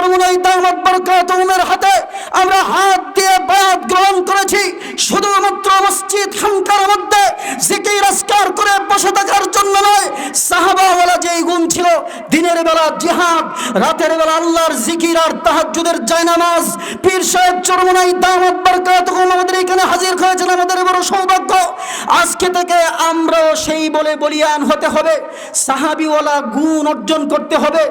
চরমুনাই দামাত বরকাতুমের হাতে আমরা হাত দিয়ে বায়াত গ্রহণ করেছি। শুধুমাত্র মসজিদ খানকার মধ্যে জিকির আসকার করে বসে থাকার জন্য নয়, সাহাবাওয়ালা যেই গুণ ছিল, দিনের বেলা জিহাদ, রাতের বেলা আল্লাহর জিকির আর তাহাজ্জুদের জায়নামাজ। পীর সাহেব চরমুনাই দামাত বরকাতুহুম আমাদের এখানে হাজির হয়েছেন, আমাদের বড় সৌভাগ্য আজকে থেকে আমরাও সেই বলে বলিয়ান হতে হবে। সাহাবিওয়ালা গুণ অর্জন করতে হবে।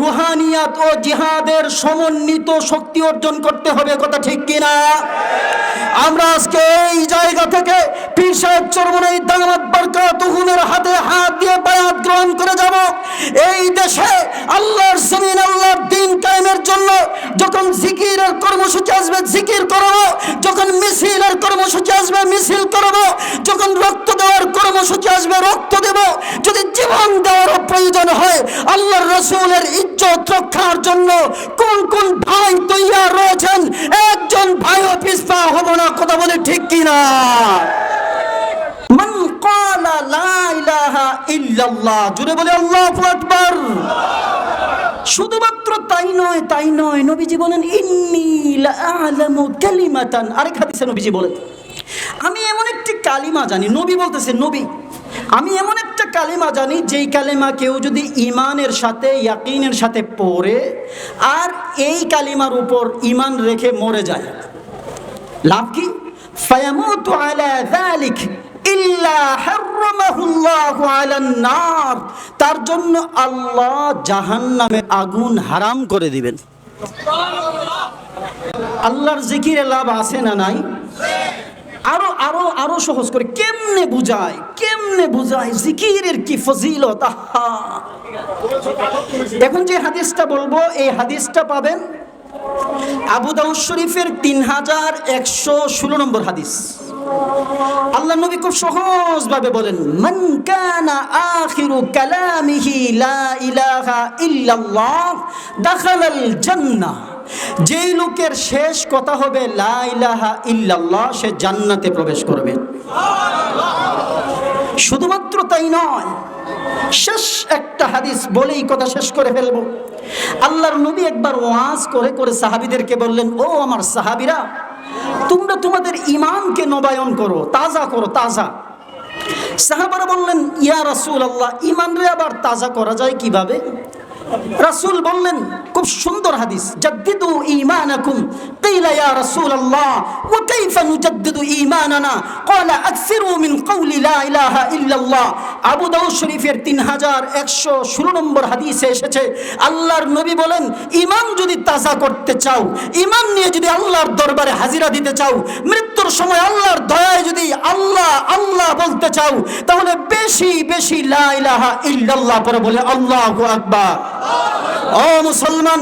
রুহানিয়াত ও জিহাদের সমন্বিত শক্তি অর্জন করতে হবে। কথা ঠিক কিনা আমরা আজকে এই জায়গা থেকে পীর সাহেব চরমনাই দামাত বরকাতুহুমের হাতে হাত দিয়ে বায়াত গ্রহণ করে যাব। এই দেশে আল্লাহর জমিন, আল্লাহর দিন কায়েমের জন্য যখন জিকিরের কর্মসূচি আসবে, জিকির করব। যখন মিছিলের কর্মসূচি আসবে, মিছিল করব। কর্মসূচি আসবে, রক্ত দেব। যদি জীবন দেওয়ারও প্রয়োজন হয়, আল্লাহর রসুলের ইজ্জত রক্ষার জন্য কোন কোন ভাই তৈয়ার রয়েছেন? একজন ভাইও পিসপা হব না, কথা বলে ঠিক কিনা? মান ক্বালা লা ইলাহা ইল্লাল্লাহ জুড়ে বলে আল্লাহু আকবার। শুধুমাত্র তাই নয় তাই নয়, নবীজি বলেন, ইন্নি লাআলামু কালিমাতান। আরেক হাদিসে নবীজি বলেন, আমি এমন একটি কালিমা জানি। নবী বলতেছে, নবী আমি এমন একটা কালিমা জানি, যেই কালিমা কেউ যদি ইমানের সাথে, ইয়াকিনের সাথে পড়ে, আর এই কালিমার উপর ইমান রেখে মরে যায়। লাভ কি? ফায়ামুতু আলা যালিক তার জন্য আল্লাহ জাহান্নামে আগুন হারাম করে দিবেন। আল্লাহর জিকিরে লাভ আছে না নাই? আরও আরও আরও সহজ করে কেমনে বুঝায় কেমনে বুঝায়, জিকিরের কি ফজিলত? আহা! এখন যে হাদিসটা বলব, এই হাদিসটা পাবেন আবু দাউদ শরীফের তিন হাজার একশো ষোলো নম্বর হাদিস। আল্লাহ নবী খুব সহজ ভাবে বলেন, মান কানা আখিরু কালামিহি লা ইলাহা ইল্লাল্লাহ, দাখালাল জান্নাহ। যেই লোকের শেষ কথা হবে, লা ইলাহা ইল্লাল্লাহ সে জান্নাতে প্রবেশ করবে। শুধুমাত্র তাই নয়, শেষ একটা হাদিস বলেই কথা শেষ করে ফেলব। আল্লাহর নবী একবার ওয়াজ করে করে সাহাবিদেরকে বললেন, ও আমার সাহাবিরা, তোমরা তোমাদের ইমানকে নবায়ন করো, তাজা করো, তাজা। সাহাবারা বললেন, ইয়া রাসূল আল্লাহ ইমান রে আবার তাজা করা যায় কীভাবে? রাসূল বললেন, খুব সুন্দর হাদিস, জাদ্দিদু ঈমানাকুম। কিলা ইয়া রাসূলুল্লাহ, ওয়া কাইফা নুজাদ্দিদু ঈমানানা? ক্বালা আকসিরু মিন কওলি লা ইলাহা ইল্লাল্লাহ। আবু দাউদ শরীফের 3116 নম্বর হাদিসে এসেছে, আল্লাহর নবী বলেন, ঈমান যদি তাজা করতে চাও, ঈমান নিয়ে যদি আল্লাহর দরবারে হাজিরা দিতে চাও, মৃত্যুর সময় আল্লাহর যদি আল্লাহ আল্লাহ বলতে চাও, তাহলে বেশি বেশি লা ইলাহা ইল্লাল্লাহ পরে বলে আল্লাহু আকবার। ও মুসলমান,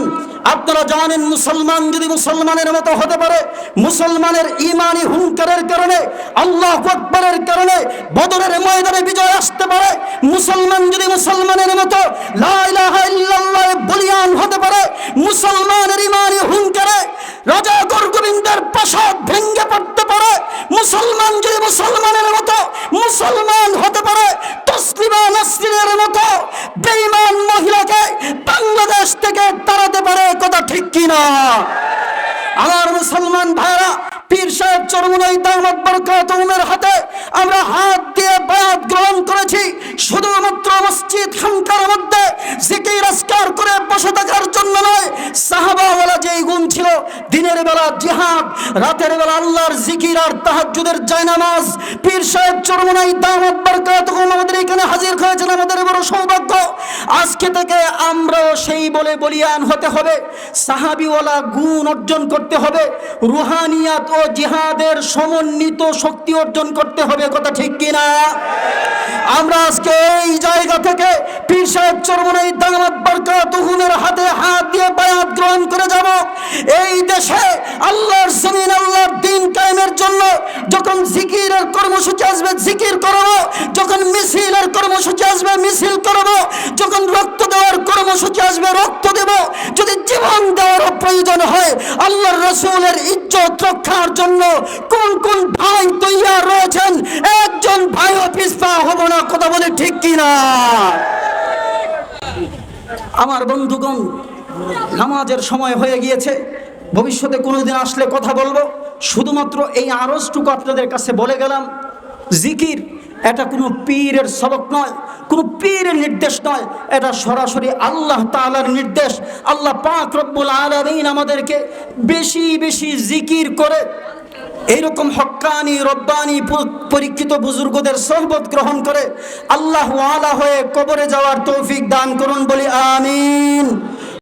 আপনারা জানেন মুসলমান যদি মুসলমানের মতো হতে পারে, মুসলমানের ইমানি হুঙ্কারের কারণে, আল্লাহ আকবরের কারণে বদরের ময়দানে বিজয় আসতে পারে, মুসলমান যদি মুসলমানের মতো লা ইলাহা ইল্লাল্লাহ বলিয়ান হতে পারে, মুসলমানের ইমানি হুঙ্কারে রাজা গোবিন্দের প্রাসাদ ভেঙ্গে পড়তে পারে, মুসলমান যদি মুসলমানের মতো মুসলমান হতে পারে, তসলিমা নাসরিনের মতো বেঈমান মহিলাকে বাংলাদেশ থেকে তাড়াতে পারে, কথা ঠিক কিনা? আমার মুসলমান ভাইরা পীর সাহেব চরমুনাই দামাত বরকাতুমের হাতে আমরা হাত দিয়ে বায়াত গ্রহণ করেছি। শুধুমাত্র মসজিদ খানকার মধ্যে জিকির আসকার করে বসে থাকার জন্য নয়, সাহাবাওয়ালা যেই গুণ ছিল, দিনের বেলা জিহাদ, রাতের বেলা আল্লাহর জিকির আর তাহাজ্জুদের জায়নামাজ। পীর সাহেব চরমুনাই দামাত বরকাতুহুম আমাদের এখানে হাজির হয়েছেন, আমাদের বড় সৌভাগ্য। আজকে থেকে আমরাও সেই বলে বলিয়ান হতে হবে। সাহাবিওয়ালা গুণ অর্জন করতে হবে। রুহানিয়াত ও জিহাদের সমন্বিত শক্তি অর্জন করতে হবে, কথা ঠিক কিনা? আমরা আজকে এই জায়গা থেকে পীর সাহেব চরমনাই দামাত বরকাতুহুমের হাতে হাত দিয়ে বায়াত গ্রহণ করে যাব। এই দেশে আল্লাহর জমিন, আল্লাহর দিন কায়েমের জন্য যখন জিকিরের কর্মসূচি আসবে, জিকির করব। যখন মিছিলের কর্মসূচি আসবে, মিছিল করব। যখন রক্ত কর্মসূচি আসবে, রক্ত দেব। যদি জীবন দেওয়ারও প্রয়োজন হয়, আল্লাহর রসুলের ইজ্জত রক্ষার জন্য কোন কোন ভাই তৈয়ার রয়েছেন? একজন ভাইও পিসপা হব না, কথা বলে ঠিক কিনা? আমার বন্ধুগণ, নামাজের সময় হয়ে গিয়েছে। ভবিষ্যতে কোনোদিন আসলে কথা বলব। শুধুমাত্র এই আরজটুকু আপনাদের কাছে বলে গেলাম। জিকির এটা কোনো পীরের সবক নয়, কোনো পীরের নির্দেশ নয়। এটা সরাসরি আল্লাহ তালার নির্দেশ। আল্লাহ পাক রব্বুল আলামিন আমাদেরকে বেশি বেশি জিকির করে এইরকম হক্কানি রব্বানি পরীক্ষিত বুজুর্গদের সহবত গ্রহণ করে আল্লাহ ওয়ালা হয়ে কবরে যাওয়ার তৌফিক দান করুন বলি আমিন।